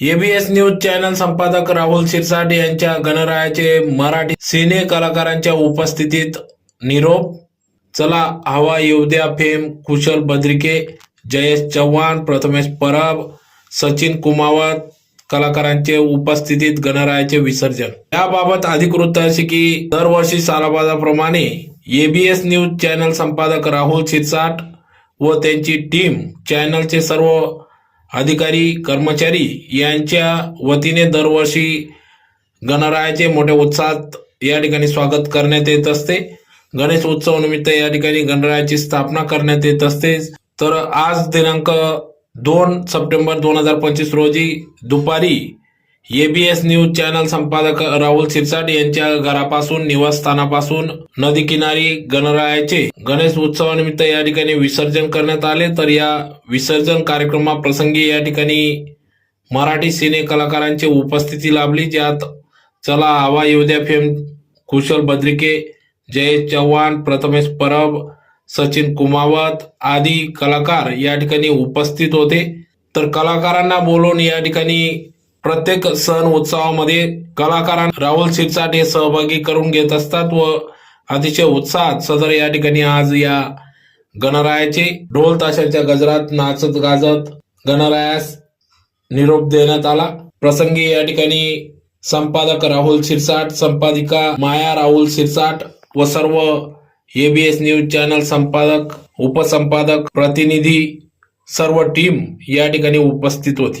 ABS news channel संपादक राहुल शिरसाट यांच्या गणरायाचे मराठी सिने कलाकारांच्या उपस्थितीत निरोप. चला हवा येऊ द्या फेम कुशल बद्रिके जयेश चव्हाण प्रथमेश परब सचिन कुमावत कलाकारांचे उपस्थितीत गणरायाचे विसर्जन. याबाबत अधिकृत असे की दरवर्षी सालाबाजाप्रमाणे एबीएस न्यूज चॅनल संपादक राहुल शिरसाट व त्यांची टीम चॅनलचे सर्व अधिकारी कर्मचारी यांच्या वतीने दरवर्षी गणरायाचे मोठ्या उत्साहात या ठिकाणी स्वागत करण्यात येत असते. गणेश उत्सव निमित्त या ठिकाणी गणरायाची स्थापना करण्यात येत असते. तर आज दिनांक दोन सप्टेंबर दोन हजार पंचवीस रोजी दुपारी एबीएस न्यूज चॅनल संपादक राहुल सिरसाट यांच्या घरापासून निवासस्थानापासून नदी किनारी गणरायाचे गणेश उत्सवानिमित्त या ठिकाणी विसर्जन करण्यात आले. तर या विसर्जन कार्यक्रमाप्रसंगी या ठिकाणी मराठी सिने कलाकारांची उपस्थिती लाभली ज्यात चला हवा योद्या फेम कुशल बद्रिके जयेश चव्हाण प्रथमेश परब सचिन कुमावत आदी कलाकार या ठिकाणी उपस्थित होते. तर कलाकारांना बोलवून या ठिकाणी प्रत्येक सण उत्सवामध्ये कलाकारांना राहुल शिरसाट हे सहभागी करून घेत असतात व अतिशय उत्साहात सदर या ठिकाणी आज या गणरायाचे ढोल ताशाच्या गजरात नाचत गाजत गणरायास निरोप देण्यात आला. प्रसंगी या ठिकाणी संपादक राहुल शिरसाट संपादिका माया राहुल शिरसाट व सर्व एबीएस न्यूज चॅनल संपादक उपसंपादक प्रतिनिधी सर्व टीम या ठिकाणी उपस्थित होती.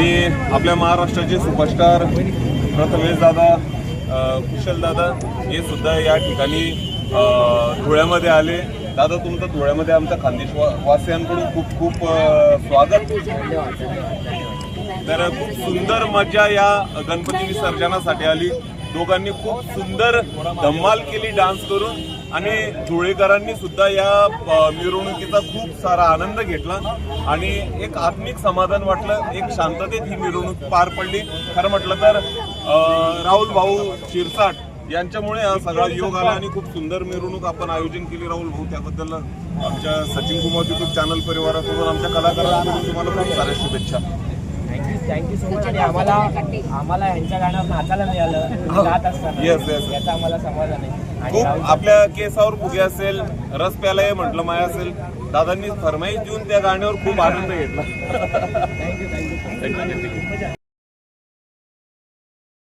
आणि आपल्या महाराष्ट्राचे सुपरस्टार प्रथमेश दादा कुशल दादा हे सुद्धा या ठिकाणी धुळ्यामध्ये आले. दादा तुमचं धुळ्यामध्ये आमच्या खानदेश वासियांकडून खूप खूप स्वागत. तर खूप सुंदर मजा या गणपती विसर्जनासाठी आली. दोघांनी खूप सुंदर धम्माल केली डान्स करून. आणि धुळेकरांनी सुद्धा या मिरवणुकीचा खूप सारा आनंद घेतला. आणि एक आत्मिक समाधान वाटलं एक शांततेत ही मिरवणूक पार पडली. खरं म्हटलं तर राहुल भाऊ शिरसाट यांच्यामुळे हा सगळा योग आला आणि खूप सुंदर मिरवणूक आपण आयोजन केली राहुल भाऊ. त्याबद्दल आमच्या सचिन कुमार युट्यूब चॅनल परिवाराकडून आमच्या कलाकारांकडून तुम्हाला खूप साऱ्या शुभेच्छा. थँक्यू थँक्यू सो मच आणि आम्हाला आम्हाला ह्यांच्या गाण्यावर नाचायला मिळालं. असताना. Yes, yes. याचा आम्हाला समाधान आहे. खूप आपल्या केसावर फुगे असेल रस प्याला हे म्हटलं माया असेल. दादांनी फरमाईश देऊन त्या गाण्यावर खूप आनंद घेतला. Thank you thank you